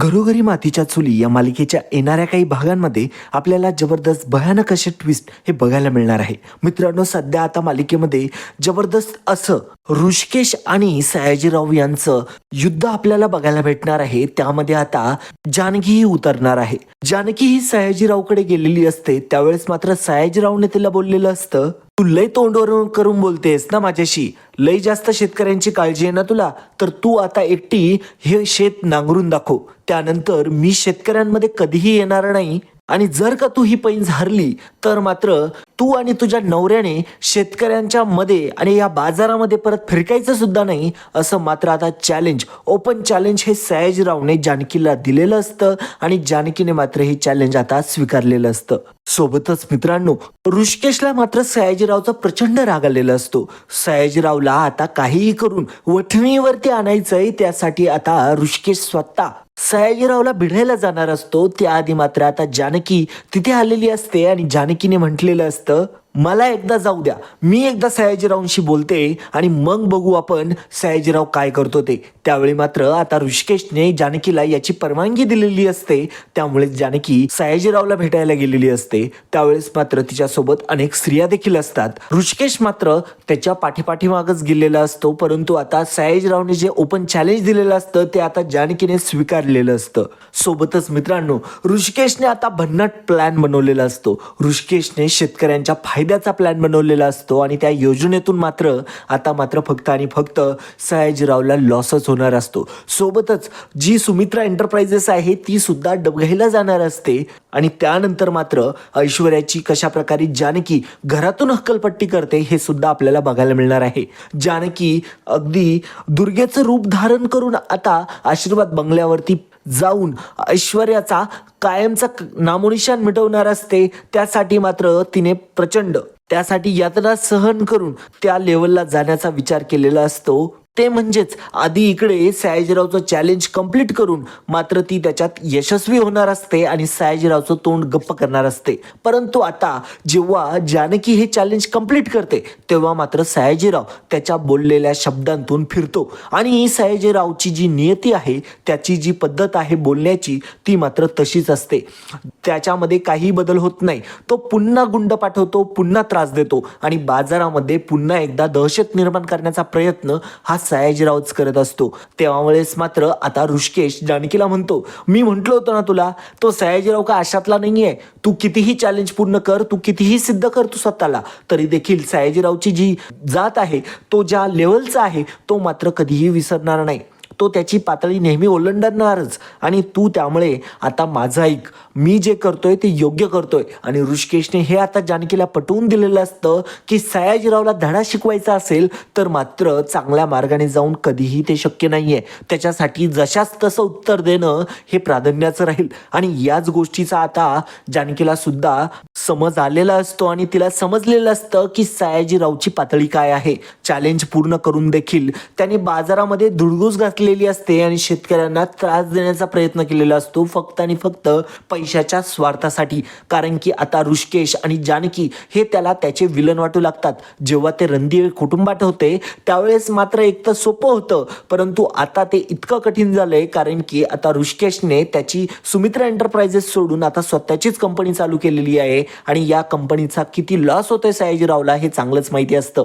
घरोघरी मातीच्या चुली या मालिकेच्या येणाऱ्या काही भागांमध्ये आपल्याला जबरदस्त भयानक असे ट्विस्ट हे बघायला मिळणार आहे. मित्रांनो सध्या आता मालिकेमध्ये जबरदस्त असं ऋषिकेश आणि सयाजीराव यांचं युद्ध आपल्याला बघायला भेटणार आहे. त्यामध्ये आता जानकीही उतरणार आहे. जानकी ही सयाजीरावकडे गेलेली असते. त्यावेळेस मात्र सयाजीरावने तिला बोललेलं असतं तू लय तोंडवरून करून बोलतेस ना माझ्याशी? लय जास्त शेतकऱ्यांची काळजी आहे ना तुला? तर तू आता एकटी हे शेत नांगरून दाखव. त्यानंतर मी शेतकऱ्यांमध्ये कधीही येणार नाही. आणि जर का तू ही पैंज हरली तर मात्र तू आणि तुझ्या नवऱ्याने शेतकऱ्यांच्या मध्ये आणि या बाजारामध्ये परत फिरकायचं सुद्धा नाही असं मात्र आता चॅलेंज ओपन चॅलेंज हे सयाजीरावने जानकीला दिलेलं असतं आणि जानकीने मात्र हे चॅलेंज आता स्वीकारलेलं असतं. सोबतच मित्रांनो ऋषिकेशला मात्र सयाजीरावचा प्रचंड राग आलेला असतो. सयाजीरावला आता काहीही करून वठणीवरती आणायचंय त्यासाठी आता ऋषिकेश स्वतः सयाजीरावला भिडायला जाणार असतो त्याआधी मात्र आता जानकी तिथे आलेली असते आणि जानकीने म्हटलेलं असतं मला एकदा जाऊ द्या. मी एकदा सयाजीरावांशी बोलते आणि मग बघू आपण सयाजीराव काय करतो ते. त्यावेळी मात्र आता ऋषिकेशने जानकीला याची परवानगी दिलेली असते. त्यामुळे जानकी सयाजीरावला भेटायला गेलेली असते. त्यावेळेस मात्र तिच्यासोबत अनेक स्त्रिया देखील असतात. ऋषिकेश मात्र त्याच्या पाठीपाठीमागच गेलेला असतो. परंतु आता सयाजीरावने जे ओपन चॅलेंज दिलेलं असतं ते आता जानकीने स्वीकारलेलं असतं. सोबतच मित्रांनो ऋषिकेशने आता भन्नाट प्लॅन बनवलेला असतो. ऋषिकेशने शेतकऱ्यांच्या फायद्याचा प्लॅन बनवलेला असतो आणि त्या योजनेतून मात्र आता मात्र फक्त आणि फक्त सयाजीरावला लॉसच होणार असतो. सोबतच जी सुमित्रा एंटरप्राइजेस आहे ती सुद्धा डबघाईला जाणार असते. आणि त्यानंतर मात्र ऐश्वर्याची कशा प्रकारे जानकी घरातून हक्कलपट्टी करते हे सुद्धा आपल्याला बघायला मिळणार आहे. जानकी अगदी दुर्गेचं रूप धारण करून आता आशीर्वाद बंगल्यावरती जाऊन ऐश्वर्याचा कायमचा नामोनिशान मिटवणार असते त्यासाठी मात्र तिने प्रचंड त्यासाठी यातना सहन करून त्या लेवलला जाण्याचा विचार केलेला असतो. ते म्हणजेच आधी इकडे सयाजीरावचं चॅलेंज कंप्लीट करून मात्र ती त्याच्यात यशस्वी होणार असते आणि सयाजीरावचं तोंड गप्प करणार असते. परंतु आता जेव्हा जानकी हे चॅलेंज कंप्लीट करते तेव्हा मात्र सयाजीराव त्याच्या बोललेल्या शब्दांतून फिरतो. आणि सयाजीरावची जी नियती आहे त्याची जी पद्धत आहे बोलण्याची ती मात्र तशीच असते. त्याच्यामध्ये काही बदल होत नाही. तो पुन्हा गुंड पाठवतो पुन्हा त्रास देतो आणि बाजारामध्ये पुन्हा एकदा दहशत निर्माण करण्याचा प्रयत्न हा सयाजीरावच करत असतो. तेव्हावेळेस मात्र आता ऋषिकेश जानकीला म्हणतो मी म्हटलं होतं ना तुला तो सयाजीराव का अशातला नाहीये? तू कितीही चॅलेंज पूर्ण कर तू कितीही सिद्ध कर तू स्वतःला. तरी देखील सयाजीरावची जी जात आहे तो ज्या लेवलचा आहे तो मात्र कधीही विसरणार नाही. तो त्याची पातळी नेहमी ओलांडणारच. आणि तू त्यामुळे आता माझं ऐक. मी जे करतोय ते योग्य करतोय. आणि ऋषिकेशने हे आता जानकीला पटवून दिलेलं असतं की सयाजीरावला धडा शिकवायचा असेल तर मात्र चांगल्या मार्गाने जाऊन कधीही ते शक्य नाही आहे त्याच्यासाठी जशाच तसं उत्तर देणं हे प्राधान्याचं राहील. आणि याच गोष्टीचा आता जानकीला सुद्धा समज आलेला असतो आणि तिला समजलेलं असतं की सयाजीरावची पातळी काय आहे. चॅलेंज पूर्ण करून देखील. त्याने बाजारामध्ये धुडगूस घातलेली असते आणि शेतकऱ्यांना त्रास देण्याचा प्रयत्न केलेला असतो फक्त आणि फक्त पैशाच्या स्वार्थासाठी. कारण की आता ऋषिकेश आणि जानकी हे त्याला त्याचे विलन वाटू लागतात. जेव्हा ते रणधीर कुटुंबात होते त्यावेळेस मात्र एक तर सोपं होतं. परंतु आता ते इतकं कठीण झालंय कारण की आता ऋषिकेशने त्याची सुमित्रा एंटरप्राइजेस सोडून आता स्वतःचीच कंपनी चालू केलेली आहे. आणि या कंपनीचा किती लॉस होतोय सयाजीरावला हे चांगलंच माहिती असतं.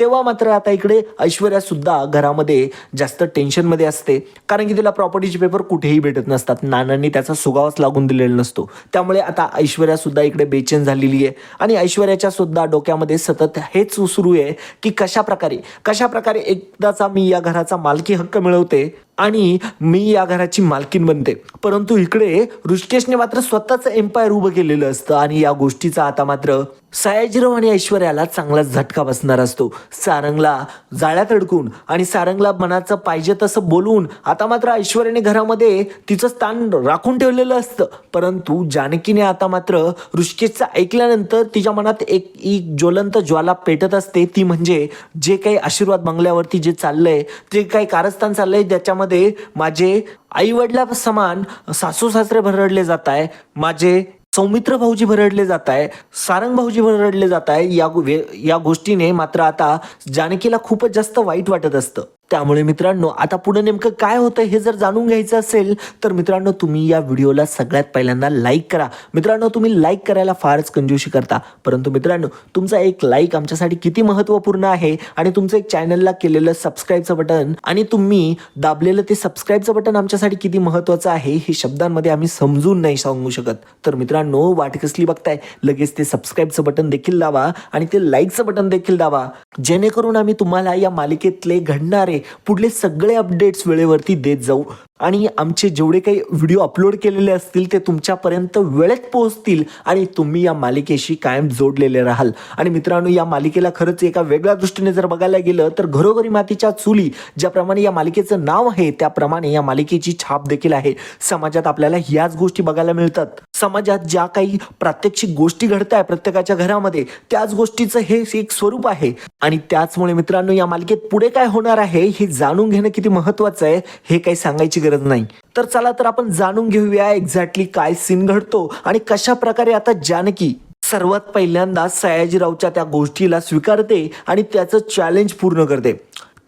तेव्हा मात्र आता इकडे ऐश्वर्या सुद्धा घरामध्ये जास्त टेन्शनमध्ये असते. कारण की तिला प्रॉपर्टीचे पेपर कुठेही भेटत नसतात. नानांनी त्याचा सुगावाच लागून दिलेला नसतो. त्यामुळे आता ऐश्वर्या सुद्धा इकडे बेचैन झालेली आहे. आणि ऐश्वर्याच्या सुद्धा डोक्यामध्ये सतत हेच सुरू आहे की कशा प्रकारे कशा प्रकारे एकदाचा मी या घराचा मालकी हक्क मिळवते आणि मी या घराची मालकीन बनते. परंतु इकडे ऋषिकेशने मात्र स्वतःचं एम्पायर उभं केलेलं असतं. आणि या गोष्टीचा आता मात्र सयाजीराव आणि ऐश्वर्याला चांगलाच झटका बसणार असतो. सारंगला जाळ्यात अडकून आणि सारंगला मनाचं पाहिजे तसं बोलून आता मात्र ऐश्वर्याने घरामध्ये तिचं स्थान राखून ठेवलेलं असतं. परंतु जानकीने आता मात्र ऋषिकेशचं ऐकल्यानंतर तिच्या मनात एक एक ज्वलंत ज्वाला पेटत असते. ती म्हणजे जे काही आशीर्वाद बंगल्यावरती जे चाललंय ते काही कारस्थान चाललंय ज्याच्यामध्ये माझे आई वडिला समान सासू सासरे भरडले जात आहे माझे सौमित्र भाऊजी भरडले जात आहे सारंग भाऊजी भरडले जात आहे या गो- या गोष्टीने मात्र आता जानकीला खूपच जास्त वाईट वाटत असतं. त्यामुळे मित्रांनो आता पुढे नेमकं काय होतं हे जर जाणून घ्यायचं असेल तर मित्रांनो तुम्ही या व्हिडिओला सगळ्यात पहिल्यांदा लाईक करा. मित्रांनो तुम्ही लाईक करायला फारच कंजूशी करता. परंतु मित्रांनो तुमचा एक लाईक आमच्यासाठी किती महत्त्वपूर्ण आहे आणि तुमचं एक चॅनलला केलेलं सबस्क्राईबचं बटन आणि तुम्ही दाबलेलं ते सबस्क्राईबचं बटन आमच्यासाठी किती महत्त्वाचं आहे हे शब्दांमध्ये आम्ही समजून नाही सांगू शकत. तर मित्रांनो वाट कसली बघताय? लगेच ते सबस्क्राईबचं बटन देखील दावा आणि ते लाईकचं बटन देखील दावा जेणेकरून आम्ही तुम्हाला या मालिकेतले घडणारे पुढले सगळे अपडेट्स वेळेवरती देत जाऊ. आणि आमचे जेवढे काही व्हिडिओ अपलोड केलेले असतील ते तुमच्यापर्यंत वेळेत पोहोचतील आणि तुम्ही या मालिकेशी कायम जोडलेले राहाल. आणि मित्रांनो या मालिकेला खरंच एका वेगळ्या दृष्टीने जर बघायला गेलं तर घरोघरी मातीच्या चुली ज्याप्रमाणे या मालिकेचं नाव आहे त्याप्रमाणे या मालिकेची छाप देखील आहे. समाजात आपल्याला ह्याच गोष्टी बघायला मिळतात. समाजात ज्या काही प्रात्यक्षिक गोष्टी घडत आहे प्रत्येकाच्या घरामध्ये त्याच गोष्टीचं हे एक स्वरूप आहे. आणि त्याचमुळे मित्रांनो या मालिकेत पुढे काय होणार आहे हे जाणून घेणं किती महत्वाचं आहे हे काही सांगायची गरज नाही. तर चला तर आपण जाणून घेऊया एक्झॅक्टली काय सीन घडतो आणि कशा प्रकारे आता जानकी सर्वात पहिल्यांदा सयाजीरावच्या त्या गोष्टीला स्वीकारते आणि त्याचं चॅलेंज पूर्ण करते.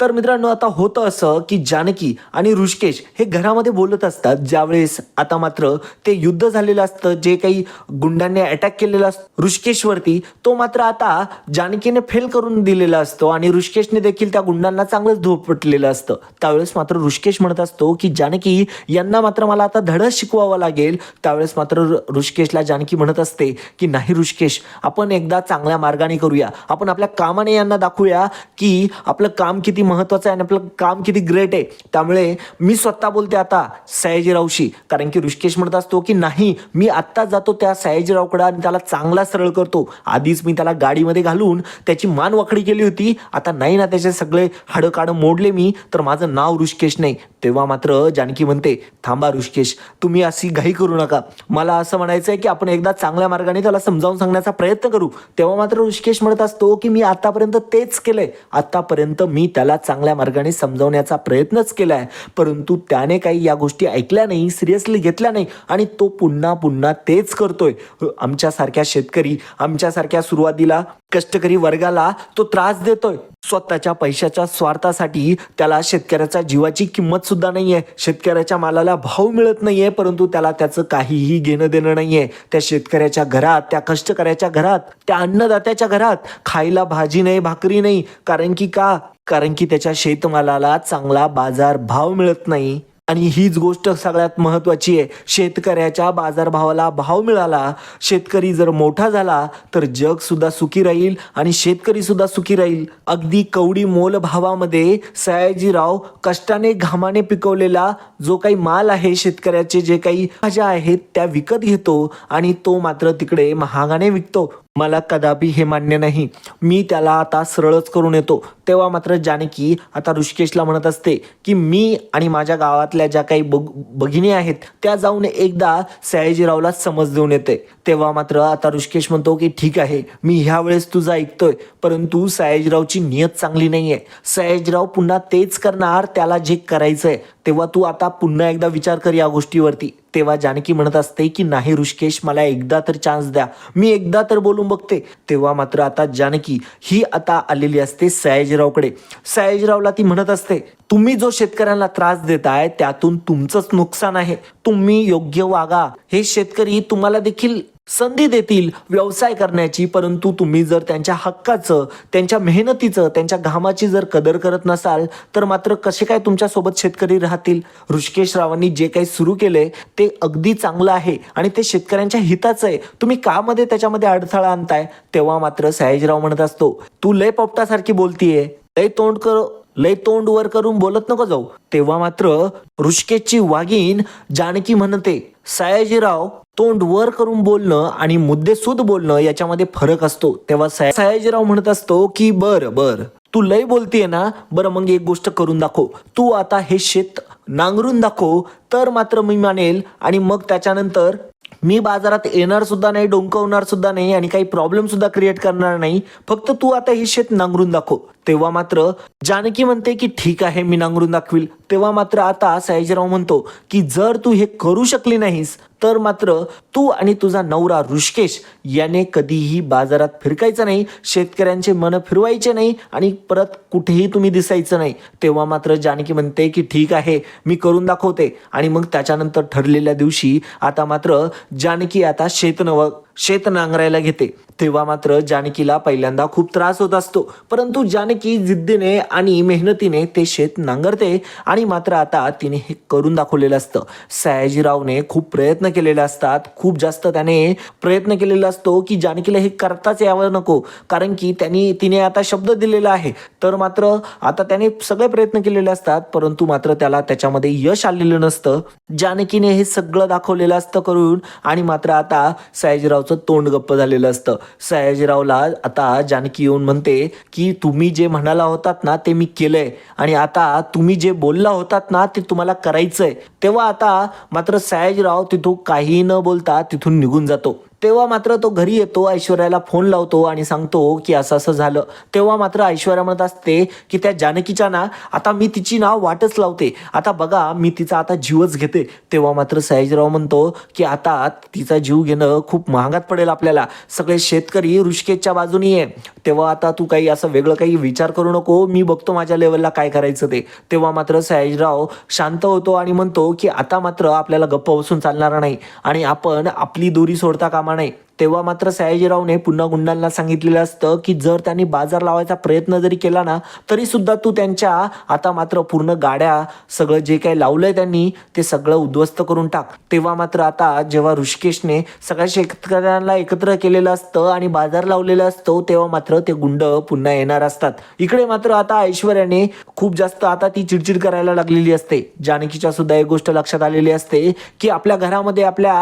तर मित्रांनो आता होतं असं की जानकी आणि ऋषिकेश हे घरामध्ये बोलत असतात. ज्यावेळेस आता मात्र ते युद्ध झालेलं असतं जे काही गुंडांनी अटॅक केलेलं असतं ऋषिकेशवरती तो मात्र आता जानकीने फेल करून दिलेला असतो आणि ऋषिकेशने देखील त्या गुंडांना चांगलंच धोपटलेलं असतं. त्यावेळेस मात्र ऋषिकेश म्हणत असतो की जानकी यांना मात्र मला आता धडच शिकवावा लागेल. त्यावेळेस मात्र ऋषिकेशला जानकी म्हणत असते की नाही ऋषिकेश आपण एकदा चांगल्या मार्गाने करूया. आपण आपल्या कामाने यांना दाखवूया की आपलं काम किती महत्वाचं आहे आणि आपलं काम किती ग्रेट आहे. त्यामुळे मी स्वतः बोलते आता सयाजीरावशी. कारण की ऋषिकेश म्हणत असतो की नाही मी आत्ता जातो त्या सयाजीरावकडे आणि त्याला चांगला सरळ करतो. आधीच मी त्याला गाडीमध्ये घालून त्याची मान वाकडी केली होती. आता नाही ना त्याचे सगळे हाडं काडं मोडले मी तर माझं नाव ऋषिकेश नाही. तेव्हा मात्र जानकी म्हणते थांबा ऋषिकेश तुम्ही अशी घाई करू नका. मला असं म्हणायचं आहे की आपण एकदा चांगल्या मार्गाने त्याला समजावून सांगण्याचा प्रयत्न करू. तेव्हा मात्र ऋषिकेश म्हणत असतो की मी आतापर्यंत तेच केलंय. आतापर्यंत मी त्याला चांगल्या मार्गाने समजवण्याचा प्रयत्नच केला आहे परंतु त्याने काही या गोष्टी ऐकल्या नाही सिरियसली घेतल्या नाही आणि तो पुन्हा पुन्हा तेच करतोय. आमच्यासारख्या शेतकरी आमच्यासारख्या सुरुवातीला कष्टकरी वर्गाला तो त्रास देतोय. स्वतःच्या पैशाच्या स्वार्थासाठी त्याला शेतकऱ्याच्या जीवाची किंमत सुद्धा नाहीये. शेतकऱ्याच्या मालाला भाव मिळत नाहीये परंतु त्याला त्याचं काहीही घेणं देणं नाहीये. त्या शेतकऱ्याच्या घरात त्या कष्टकऱ्याच्या घरात त्या अन्नदात्याच्या घरात खायला भाजी नाही भाकरी नाही. कारण की का? कारण की त्याच्या शेतमालाला चांगला बाजार भाव मिळत नाही. आणि हीच गोष्ट सगळ्यात महत्वाची आहे. शेतकऱ्याच्या बाजारभावाला भाव मिळाला शेतकरी जर मोठा झाला तर जग सुद्धा सुखी राहील आणि शेतकरी सुद्धा सुखी राहील. अगदी कवडी मोल भावामध्ये सयाजीराव कष्टाने घामाने पिकवलेला जो काही माल आहे शेतकऱ्याचे जे काही भाज्या आहेत त्या विकत घेतो आणि तो मात्र तिकडे महागाने विकतो. मला कदापि हे मान्य नाही. मी त्याला आता सरळच करून येतो. तेव्हा मात्र जानकी आता ऋषिकेशला म्हणत असते की मी आणि माझ्या गावातल्या ज्या काही बग भगिनी आहेत त्या जाऊन एकदा सयाजीरावला समज देऊन येते. तेव्हा मात्र आता ऋषिकेश म्हणतो की ठीक आहे मी ह्या वेळेस तुझं ऐकतोय परंतु सयाजीरावची नियत चांगली नाही आहे सयाजीराव पुन्हा तेच करणार त्याला जे करायचं आहे तेव्हा तू आता पुन्हा एकदा विचार कर या गोष्टीवरती. तेव्हा जानकी म्हणत असते की नाही ऋषिकेश मला एकदा तर चान्स द्या. मी एकदा तर बोलून बघते. तेव्हा मात्र आता जानकी ही आता आलेली असते सयाजीरावकडे. सयाजीरावला ती म्हणत असते तुम्ही जो शेतकऱ्यांना त्रास देताय त्यातून तुमचंच नुकसान आहे. तुम्ही योग्य वागा. हे शेतकरी तुम्हाला देखील संधी देतील व्यवसाय करण्याची परंतु तुम्ही जर त्यांच्या हक्काचं त्यांच्या मेहनतीचं त्यांच्या घामाची जर कदर करत नसाल तर मात्र कसे काय तुमच्यासोबत शेतकरी राहतील? ऋषिकेश रावांनी जे काही सुरू केले ते अगदी चांगलं आहे आणि ते शेतकऱ्यांच्या हिताचं आहे. तुम्ही कामध्ये त्याच्यामध्ये अडथळा आणताय? तेव्हा मात्र सयाजीराव म्हणत असतो तू लय पोपटासारखी बोलतीये. लय तोंड कर लय तोंड वर करून बोलत नको जाऊ. तेव्हा मात्र ऋषिकेशची वाघीण जानकी म्हणते सयाजीराव तोंड वर करून बोलणं आणि मुद्देसूद बोलणं याच्यामध्ये फरक असतो. तेव्हा सयाजीराव म्हणत असतो की बर बर तू लय बोलतीये ना? बरं मग एक गोष्ट करून दाखव. तू आता हे शेत नांगरून दाखव तर मात्र मी मानेल आणि मग त्याच्यानंतर मी बाजारात येणार सुद्धा नाही डोंकवणार सुद्धा नाही आणि काही प्रॉब्लेम सुद्धा क्रिएट करणार नाही. फक्त तू आता हे शेत नांगरून दाखव. तेव्हा मात्र जानकी म्हणते की ठीक आहे मी नांगरून दाखवील. तेव्हा मात्र आता सयाजीराव म्हणतो की जर तू हे करू शकली नाहीस तर मात्र तू आणि तुझा नवरा ऋषकेश याने कधीही बाजारात फिरकायचं नाही शेतकऱ्यांचे मन फिरवायचे नाही आणि परत कुठेही तुम्ही दिसायचं नाही. तेव्हा मात्र जानकी म्हणते की ठीक आहे मी करून दाखवते. आणि मग त्याच्यानंतर ठरलेल्या दिवशी आता मात्र जानकी आता शेतनव शेत नांगरायला घेते. तेव्हा मात्र जानकीला पहिल्यांदा खूप त्रास होत असतो. परंतु जानकी जिद्दीने आणि मेहनतीने ते शेत नांगरते आणि मात्र आता तिने हे करून दाखवलेलं असतं. सयाजीरावने खूप प्रयत्न केलेले असतात. खूप जास्त त्याने प्रयत्न केलेला असतो की जानकीला हे करताच यावं नको. कारण की त्यांनी तिने आता शब्द दिलेला आहे. तर मात्र आता त्याने सगळे प्रयत्न केलेले असतात. परंतु मात्र त्याला त्याच्यामध्ये यश आलेलं नसतं. जानकीने हे सगळं दाखवलेलं असतं करून आणि मात्र आता सयाजीराव सयाजीरावचं तोंड गप्प झालेलं असतं. सयाजीरावला आता जानकी येऊन म्हणते की तुम्ही जे म्हणाला होतात ना ते मी केलंय. आणि आता तुम्ही जे बोलला होतात ना ते तुम्हाला करायचंय. तेव्हा आता मात्र सयाजीराव तिथून काही न बोलता तिथून निघून जातो. तेव्हा मात्र तो घरी येतो ऐश्वर्याला फोन लावतो आणि सांगतो की असं असं झालं. तेव्हा मात्र ऐश्वर्या म्हणत असते की त्या जानकीच्या ना आता मी तिची नाव वाटच लावते. आता बघा मी तिचा आता जीवच घेते. तेव्हा मात्र सयाजीराव म्हणतो की आता तिचा जीव घेणं खूप महागात पडेल आपल्याला. सगळे शेतकरी ऋषिकेशच्या बाजूनी आहे. तेव्हा आता तू काही असं वेगळं काही विचार करू नको. मी बघतो माझ्या लेवलला काय करायचं ते. तेव्हा मात्र सयाजीराव शांत होतो आणि म्हणतो की आता मात्र आपल्याला गप्प बसून चालणार नाही. आणि आपण आपली दोरी सोडता कामा नाही तेव्हा मात्र सयाजीरावने पुन्हा गुंडांना सांगितलेलं असतं की जर त्यांनी बाजार लावायचा प्रयत्न जरी केला ना तरी सुद्धा तू त्यांच्या आता मात्र पूर्ण गाड्या सगळं जे काही लावलंय त्यांनी ते सगळं उद्ध्वस्त करून टाक. तेव्हा मात्र आता जेव्हा ऋषिकेशने सगळ्या शेतकऱ्यांना एकत्र केलेलं असतं आणि बाजार लावलेलं असतो तेव्हा मात्र ते गुंड पुन्हा येणार असतात. इकडे मात्र आता ऐश्वर्याने खूप जास्त आता ती चिडचिड करायला लागलेली असते. जानकीच्या सुद्धा एक गोष्ट लक्षात आलेली असते की आपल्या घरामध्ये आपल्या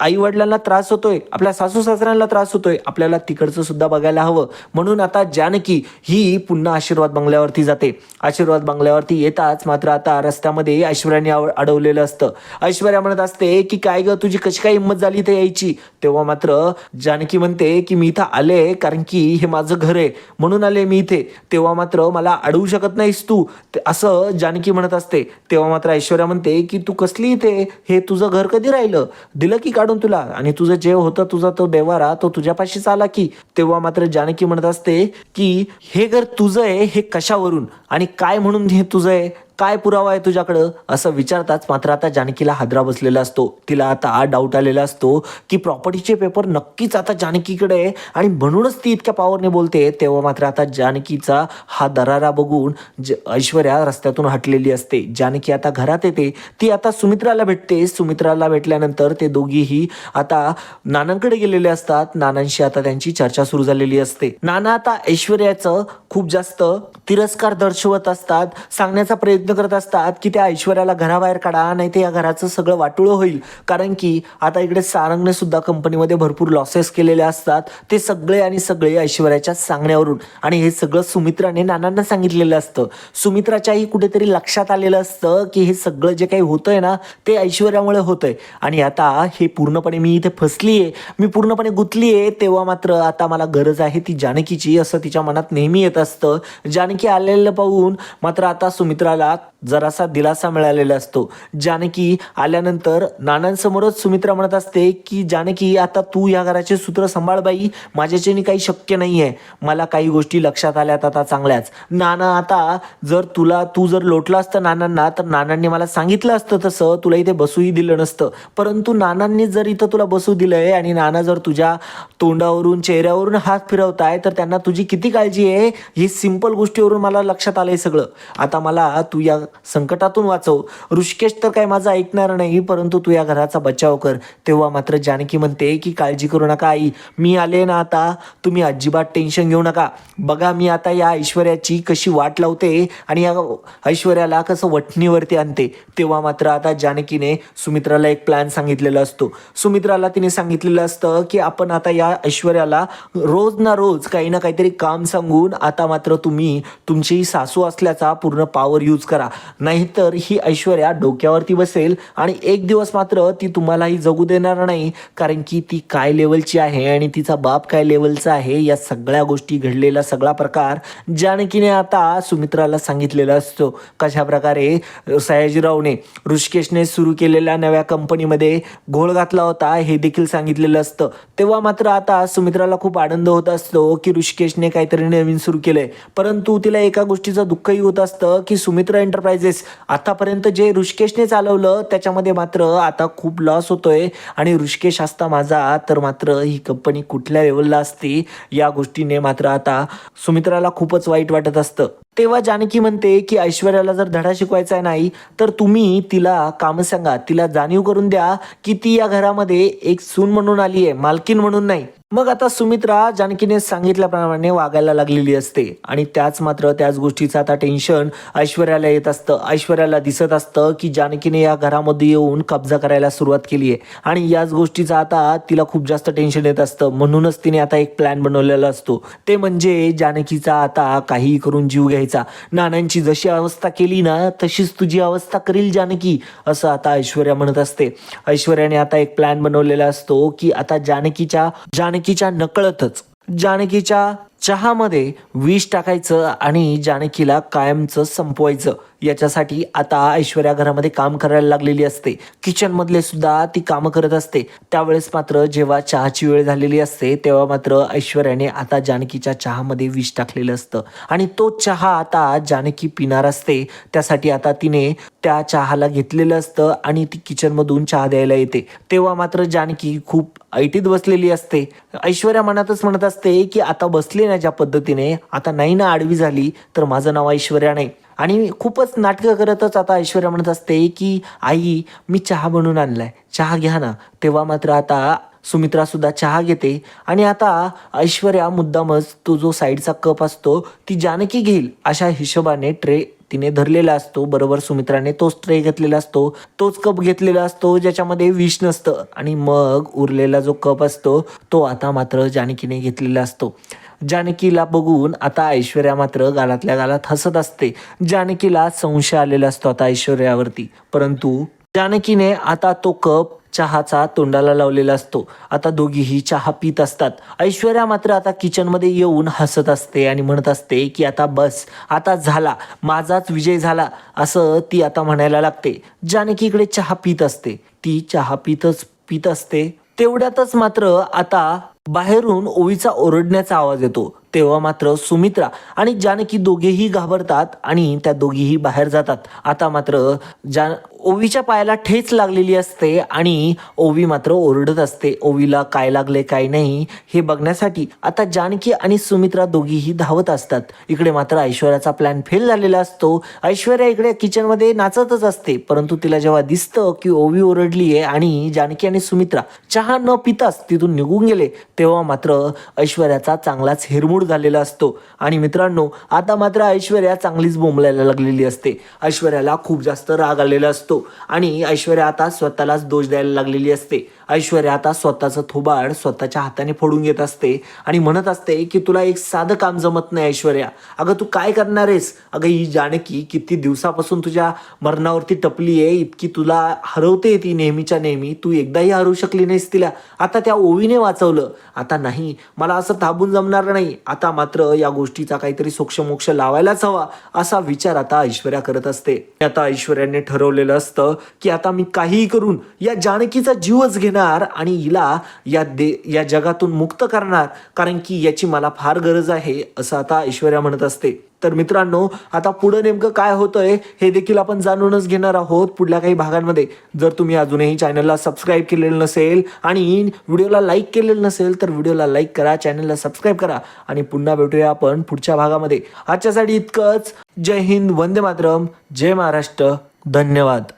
आई वडिलांना त्रास होतोय आपल्या सासू सासऱ्यांना त्रास होतोय. आपल्याला तिकडचं सुद्धा बघायला हवं. म्हणून आता जानकी ही पुन्हा आशीर्वाद बंगल्यावरती जाते. आशीर्वाद बंगल्यावरती येताच मात्र आता रस्त्यामध्ये ऐश्वर्याने अडवलेलं असतं. ऐश्वर्या म्हणत असते की काय ग तुझी कशी काय हिंमत झाली इथे यायची? तेव्हा मात्र जानकी म्हणते की मी इथं आले कारण की हे माझं घर आहे. म्हणून आले मी इथे. तेव्हा मात्र मला अडवू शकत नाहीस तू असं जानकी म्हणत असते. तेव्हा मात्र ऐश्वर्या म्हणते की तू कसली इथे? हे तुझं घर कधी राहिलं? दिलं की काढून तुला? आणि तुझं जे होतं तुझं तो देवारा तो तुझ्यापाशीच आला की तेव्हा मात्र जानकी म्हणत असते की हे घर तुझं आहे हे कशावरून? आणि काय म्हणून हे तुझं आहे? काय पुरावा आहे तुझ्याकडं? असं विचारताच मात्र आता जानकीला हादरा बसलेला असतो. तिला आता डाऊट आलेला असतो की प्रॉपर्टीचे पेपर नक्कीच आता जानकीकडे आहे. आणि म्हणूनच ती इतक्या पॉवरने बोलते. तेव्हा मात्र आता जानकीचा हा दरारा बघून ज ऐश्वर्या रस्त्यातून हटलेली असते. जानकी आता घरात येते. ती आता सुमित्राला भेटते. सुमित्राला भेटल्यानंतर ते दोघीही आता नानांकडे गेलेले असतात. नानांशी आता त्यांची चर्चा सुरू झालेली असते. नाना आता ऐश्वर्याचं खूप जास्त तिरस्कार दर्शवत असतात सांगण्याचा प्रयत्न करत असतात की त्या ऐश्वर्याला घराबाहेर काढा नाही ते या घराचं सगळं वाटोळं होईल. कारण की आता इकडे सारंगने सुद्धा कंपनीमध्ये भरपूर लॉसेस केलेले असतात. ते सगळे आणि सगळे ऐश्वर्याच्या सांगण्यावरून. आणि हे सगळं सुमित्राने नानांना सांगितलेलं असतं. सुमित्राच्याही कुठेतरी लक्षात आलेलं असतं की हे सगळं जे काही होतंय ना ते ऐश्वर्यामुळे होतंय. आणि आता हे पूर्णपणे मी इथे फसली आहे मी पूर्णपणे गुंतली आहे तेव्हा मात्र आता मला गरज आहे ती जानकीची असं तिच्या मनात नेहमी येत असतं. जानकी आलेलं पाहून मात्र आता सुमित्राला जरासा दिलासा मिळालेला असतो. जानकी आल्यानंतर नानांसमोरच सुमित्रा म्हणत असते की जानकी आता तू या घराचे सूत्र सांभाळ बाई. माझ्याच्याने काही शक्य नाही आहे मला काही गोष्टी लक्षात आल्यात आता चांगल्याच. नाना आता जर तुला तू जर लोटलं असतं नानांना तर नानांनी मला सांगितलं असतं तसं. तुला इथे बसूही दिलं नसतं. परंतु नानांनी जर इथं तुला बसू दिलं आहे आणि नाना जर तुझ्या तोंडावरून चेहऱ्यावरून हात फिरवताय तर त्यांना तुझी किती काळजी आहे? ही सिंपल गोष्टीवरून मला लक्षात आलं आहे सगळं. आता मला तू या संकटातून वाचव. ऋषिकेश तर काय माझं ऐकणार नाही परंतु तू या घराचा बचाव कर. तेव्हा मात्र जानकी म्हणते की काळजी करू नका आई. मी आले ना आता तुम्ही अजिबात टेन्शन घेऊ नका. बघा मी आता या ऐश्वर्याची कशी वाट लावते आणि या ऐश्वर्याला कसं वठणीवरती आणते. तेव्हा मात्र आता जानकीने सुमित्राला एक प्लॅन सांगितलेला असतो. सुमित्राला तिने सांगितलेलं असतं की आपण आता या ऐश्वर्याला रोज ना रोज काही ना काहीतरी काम सांगून आता मात्र तुम्ही तुमची सासू असल्याचा पूर्ण पावर यूज करा. नाहीतर ही ऐश्वर्या डोक्यावरती बसेल आणि एक दिवस मात्र ती तुम्हालाही जगू देणार नाही कारण की ती काय लेवलची आहे आणि तिचा बाप काय लेवलचा आहे या सगळ्या गोष्टी घडलेला सगळा प्रकार जानकीने आता सुमित्राला सांगितलेला असतो. कशा प्रकारे सयाजीरावने ऋषिकेशने सुरू केलेल्या नव्या कंपनीमध्ये घोळ घातला होता हे देखील सांगितलेलं असतं. तेव्हा मात्र आता सुमित्राला खूप आनंद होत असतो की ऋषिकेशने काहीतरी नवीन सुरू केलंय. परंतु तिला एका गोष्टीचं दुःखही होत असतं की सुमित्रा एंटरप्राइजेस आतापर्यंत जे ऋषिकेशने चालवलं त्याच्यामध्ये मात्र आता खूप लॉस होतोय. आणि ऋषिकेश असता माझा तर मात्र ही कंपनी कुठल्या लेवलला असती या गोष्टीने मात्र आता सुमित्राला खूपच वाईट वाटत असतं. तेव्हा जानकी म्हणते की ऐश्वर्याला जर धडा शिकवायचा नाही तर तुम्ही तिला काम सांगा. तिला जाणीव करून द्या की ती या घरामध्ये एक सून म्हणून आली आहे मालकीन म्हणून नाही. मग आता सुमित्रा जानकीने सांगितल्याप्रमाणे वागायला लागलेली असते आणि त्याच मात्र त्याच गोष्टीचं आता टेन्शन ऐश्वर्याला येत असतं. ऐश्वर्याला दिसत असतं की जानकीने या घरामध्ये येऊन कब्जा करायला सुरुवात केली आहे. आणि याच गोष्टीचं आता तिला खूप जास्त टेन्शन येत असतं. म्हणूनच तिने आता एक प्लॅन बनवलेला असतो. ते म्हणजे जानकीचा आता काही करून जीव घ्यायचा नानांची जशी अवस्था केली ना तशीच तुझी अवस्था करील जानकी असं आता ऐश्वर्या म्हणत असते. ऐश्वर्याने आता एक प्लॅन बनवलेला असतो की आता जानकीच्या जानकीच्या नकळतच जानकीच्या चहामध्ये विष टाकायचं आणि जानकीला कायमचं संपवायचं. याच्यासाठी आता ऐश्वर्या घरामध्ये काम करायला लागलेली असते. किचनमधले सुद्धा ती कामं करत असते. त्यावेळेस मात्र जेव्हा चहाची वेळ झालेली असते तेव्हा मात्र ऐश्वर्याने आता जानकीच्या चहामध्ये विष टाकलेलं असतं. आणि तो चहा आता जानकी पिणार असते. त्यासाठी आता तिने त्या चहाला घेतलेलं असतं आणि ती किचनमधून चहा द्यायला येते. तेव्हा मात्र जानकी खूप ऐटीत बसलेली असते. ऐश्वर्या मनातच म्हणत असते की आता बसले ना ज्या पद्धतीने आता नाही ना आडवी झाली तर माझं नाव ऐश्वर्या नाही. आणि खूपच नाटकं करतच आता ऐश्वर्या म्हणत असते की आई मी चहा बनवून आणलाय. चहा घ्या ना. तेव्हा मात्र आता सुमित्रा सुद्धा चहा घेते आणि आता ऐश्वर्या मुद्दामच तो जो साईडचा कप असतो ती जानकी घेईल अशा हिशोबाने ट्रे तिने धरलेला असतो. बरोबर सुमित्राने तोच ट्रे घेतलेला असतो. तोच कप घेतलेला असतो ज्याच्यामध्ये विष नसतं. आणि मग उरलेला जो कप असतो तो आता मात्र जानकीने घेतलेला असतो. जानकीला बघून आता ऐश्वर्या मात्र गालातल्या गालात हसत असते. जानकीला संशय आलेला असतो आता ऐश्वर्यावरती. परंतु जानकीने आता तो कप चहाचा तोंडाला लावलेला असतो. आता दोघीही चहा पित असतात. ऐश्वर्या मात्र आता किचनमध्ये येऊन हसत असते आणि म्हणत असते की आता बस आता झाला माझाच विजय झाला असं ती आता म्हणायला लागते. जानकीकडे चहा पित असते. ती चहा पितच पित असते. तेवढ्यातच मात्र आता बाहेरून ओवीचा ओरडण्याचा आवाज येतो. तेव्हा मात्र सुमित्रा आणि जानकी दोघेही घाबरतात आणि त्या दोघीही बाहेर जातात. आता मात्र जान ओवीच्या पायाला ठेच लागलेली असते आणि ओवी मात्र ओरडत असते ओवीला काय लागले काय नाही हे बघण्यासाठी. आता जानकी आणि सुमित्रा दोघीही धावत असतात. इकडे मात्र ऐश्वर्याचा प्लॅन फेल झालेला असतो. ऐश्वर्या इकडे किचनमध्ये नाचतच असते परंतु तिला जेव्हा दिसतं की ओवी ओरडली आहे आणि जानकी आणि सुमित्रा चहा न पिताच तिथून निघून गेले तेव्हा मात्र ऐश्वर्याचा चांगलाच हिरमूड झालेला असतो. आणि मित्रांनो आता मात्र ऐश्वर्या चांगलीच बोंबलायला लागलेली असते. ऐश्वर्याला खूप जास्त राग आलेला असतो. असतो. आणि ऐश्वर्या आता स्वतःलाच दोष द्यायला लागलेली असते. ऐश्वर्या आता स्वतःचं थोबाड स्वतःच्या हाताने फोडून घेत असते आणि म्हणत असते की तुला एक साधं काम जमत नाही ऐश्वर्या. अगं तू काय करणार आहेस? अगं ही जानकी किती दिवसापासून तुझ्या मरणावरती टपली आहे इतकी तुला हरवते ती नेहमीच्या नेहमी. तू एकदाही हरवू शकली नाहीस तिला. आता त्या ओवीने वाचवलं. आता नाही मला असं थांबून जमणार नाही. आता मात्र या गोष्टीचा काहीतरी सोक्षमोक्ष लावायलाच हवा असा विचार आता ऐश्वर्या करत असते. आता ऐश्वर्याने ठरवलेलं असतं की आता मी काहीही करून या जानकीचा जीवच घेणार आणि हिला या दे या जगातून मुक्त करणार कारण की याची मला फार गरज आहे असं आता ऐश्वर्या म्हणत असते. तर मित्रांनो आता पुढं नेमकं काय होतंय हे देखील आपण जाणूनच घेणार आहोत पुढल्या काही भागांमध्ये. जर तुम्ही अजूनही चॅनलला सबस्क्राईब केलेलं नसेल आणि व्हिडिओला लाईक केलेलं नसेल तर व्हिडिओला लाईक करा चॅनलला सबस्क्राईब करा आणि पुन्हा भेटूया आपण पुढच्या भागामध्ये. आजच्यासाठी इतकंच. जय हिंद वंदे मातरम जय महाराष्ट्र. धन्यवाद.